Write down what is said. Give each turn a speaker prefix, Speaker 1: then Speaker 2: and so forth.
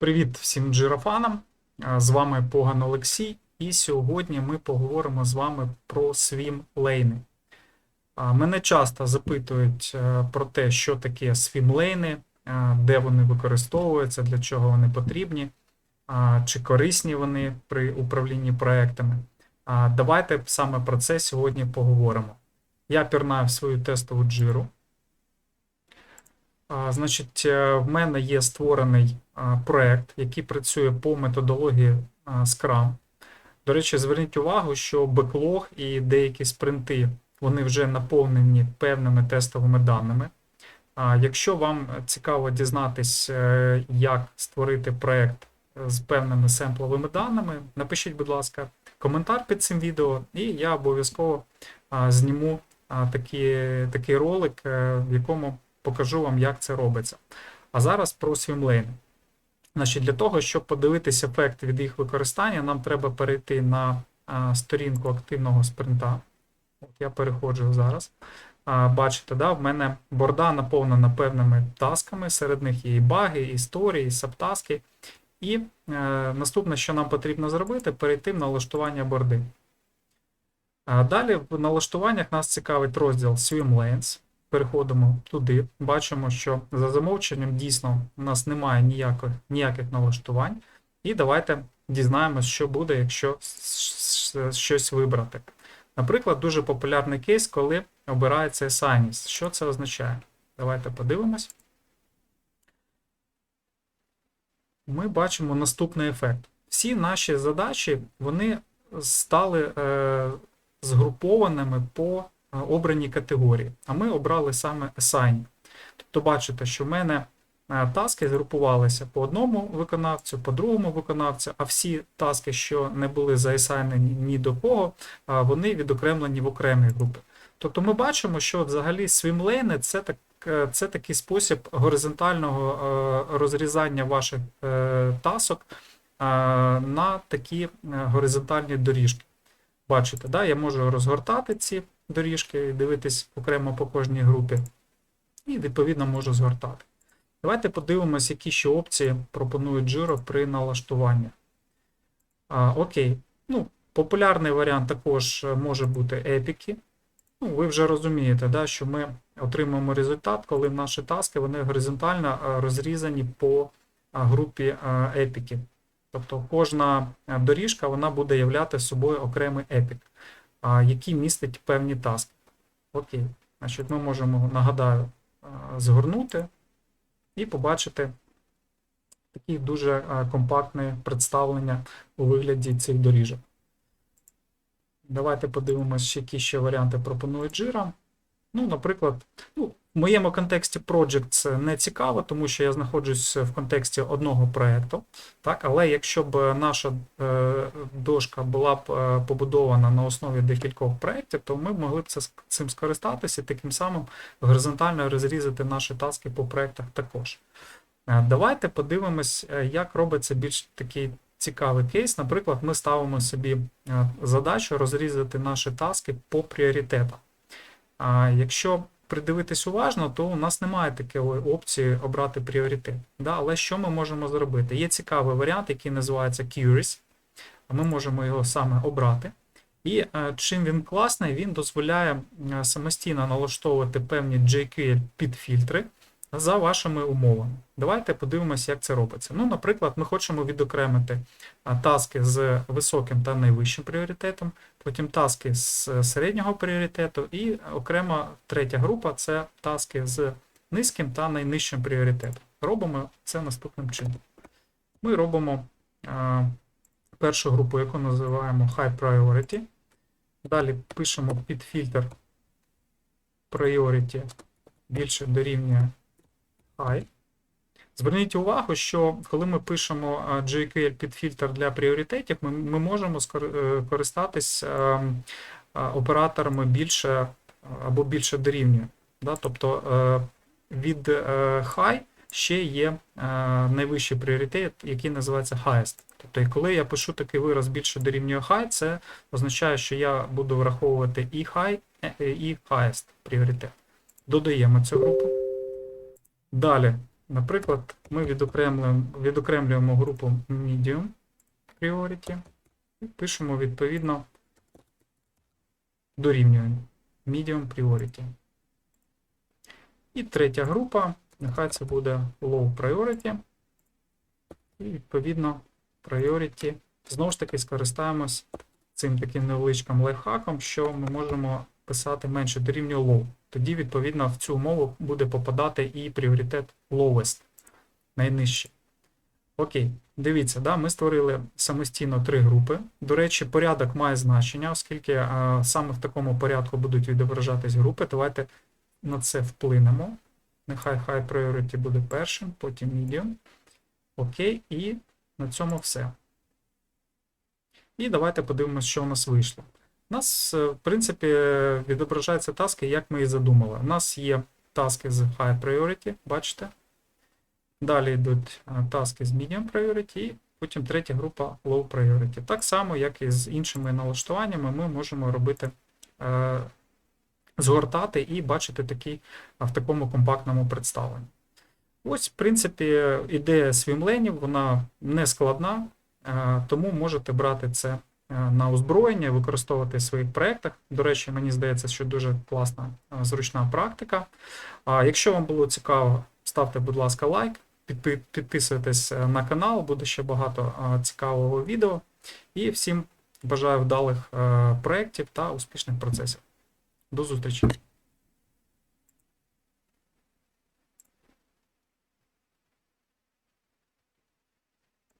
Speaker 1: Привіт всім джирафанам! З вами Поган Олексій, і сьогодні ми поговоримо з вами про свімлейни. Мене часто запитують е, про те, що таке свімлейни, е, де вони використовуються, для чого вони потрібні, чи корисні вони при управлінні проектами. Давайте саме про це сьогодні поговоримо. Я пірнаю свою тестову джиру. Значить, е, в мене є створений проект, який працює по методології Scrum. До речі, зверніть увагу, що беклог і деякі спринти вони вже наповнені певними тестовими даними. Якщо вам цікаво дізнатись, е, як створити проект з певними семпловими даними, напишіть, будь ласка, коментар під цим відео, і я обов'язково зніму такі, такий ролик, е, в якому покажу вам, як це робиться. А зараз про свімлейни. Значить, Для того, щоб подивитися ефект від їх використання, нам треба перейти на сторінку активного спринта. От Я переходжу зараз. Бачите, да, в мене борда наповнена певними тасками, серед них є і баги, і історії, і сабтаски. І е, наступне, що нам потрібно зробити, перейти в налаштування борди. Далі в налаштуваннях нас цікавить розділ Swim Lanes. Переходимо туди, бачимо, що за замовченням дійсно у нас немає ніяких, ніяких налаштувань. І давайте дізнаємось, що буде, якщо щось вибрати. Наприклад, дуже популярний кейс, коли обирається Assignis. Що це означає? Давайте подивимось. Ми бачимо наступний ефект. Всі наші задачі вони стали е, згрупованими по обрані категорії, а ми обрали саме Assign. Тобто, бачите, що в мене таски згрупувалися по одному виконавцю, по другому виконавцю, а всі таски, що не були заасайнені ні до кого, вони відокремлені в окремі групи. Тобто ми бачимо, що взагалі свімлейни це так. Це такий спосіб горизонтального розрізання ваших е, тасок на такі е, горизонтальні доріжки. Бачите, да? я можу розгортати ці доріжки і дивитись окремо по кожній групі. І, відповідно, можу згортати. Давайте подивимось, які ще опції пропонує Jira при налаштуванні. А, Окей. Ну, Популярний варіант також може бути епіки. Ну, Ви вже розумієте, да, що ми отримуємо результат, коли наші таски вони горизонтально розрізані по групі епіків. Тобто кожна доріжка вона буде являти собою окремий епік який містить певні таски. Окей. Значить, Ми можемо, нагадаю, згорнути і побачити таке дуже компактне представлення у вигляді цих доріжок. Давайте подивимося, які ще варіанти пропонує Jira. Ну, Наприклад, ну, в моєму контексті Project це не цікаво, тому що я знаходжусь в контексті одного проєкту. Але якщо б наша е, дошка була б е, побудована на основі декількох проєктів, то ми могли б цим скористатися і таким самим горизонтально розрізати наші таски по проєктах також. Е, давайте подивимось, як робиться більш такий цікавий кейс. Наприклад, ми ставимо собі задачу розрізати наші таски по пріоритетах. А якщо придивитись уважно, то у нас немає такої опції обрати пріоритет. Да? Але що ми можемо зробити? Є цікавий варіант, який називається Curies. Ми можемо його саме обрати. І е, чим він класний, він дозволяє е, самостійно налаштовувати певні JQL підфільтри за вашими умовами. Давайте подивимося, як це робиться. Ну, Наприклад, ми хочемо відокремити таски з високим та найвищим пріоритетом, потім таски з середнього пріоритету, і окрема третя група це таски з низьким та найнижчим пріоритетом. Робимо це наступним чином. Ми робимо а, першу групу, яку називаємо High Priority. Далі пишемо під фільтр Priority більше дорівнює High. Зверніть увагу, що коли ми пишемо JQL під фільтр для пріоритетів, ми ми можемо е, користатись е, операторами більше або більше дорівнює. Да? Тобто е, від high ще є найвищий пріоритет, який називається highest. Тобто, коли я пишу такий вираз більше дорівнює high, це означає, що я буду враховувати і high, і highest пріоритет. Додаємо цю групу. Далі Наприклад, ми відокремлюємо, відокремлюємо групу Medium Priority і пишемо відповідно дорівнює Medium Priority. І третя група, нехай це буде Low Priority. І відповідно Priority. Знову ж таки, скористаємось цим таким невеличким лайфхаком, що ми можемо писати менше дорівнює low. Тоді, відповідно, в цю умову буде попадати і пріоритет lowest, найнижчий. Окей, дивіться, да, ми створили самостійно три групи. До речі, порядок має значення, оскільки а, саме в такому порядку будуть відображатись групи. Давайте на це вплинемо. Нехай high priority буде першим, потім medium. Окей, і на цьому все. І давайте подивимося, що у нас вийшло. У нас, е, в принципі, відображаються таски, як ми і задумали. У нас є таски з High Priority, бачите? Далі йдуть е, таски з Medium Priority, і потім третя група Low Priority. Так само, як і з іншими налаштуваннями, ми можемо робити, е, згортати і бачити такі в такому компактному представленні. Ось, в принципі, ідея свімленів, вона не складна, тому можете брати це на озброєння, використовувати в своїх проєктах. До речі, мені здається, що дуже класна, е, зручна практика. Якщо вам було цікаво, ставте, будь ласка, лайк, підписуйтесь е, на канал, буде ще багато е, цікавого відео. І всім бажаю вдалих е, проєктів та успішних процесів. До зустрічі!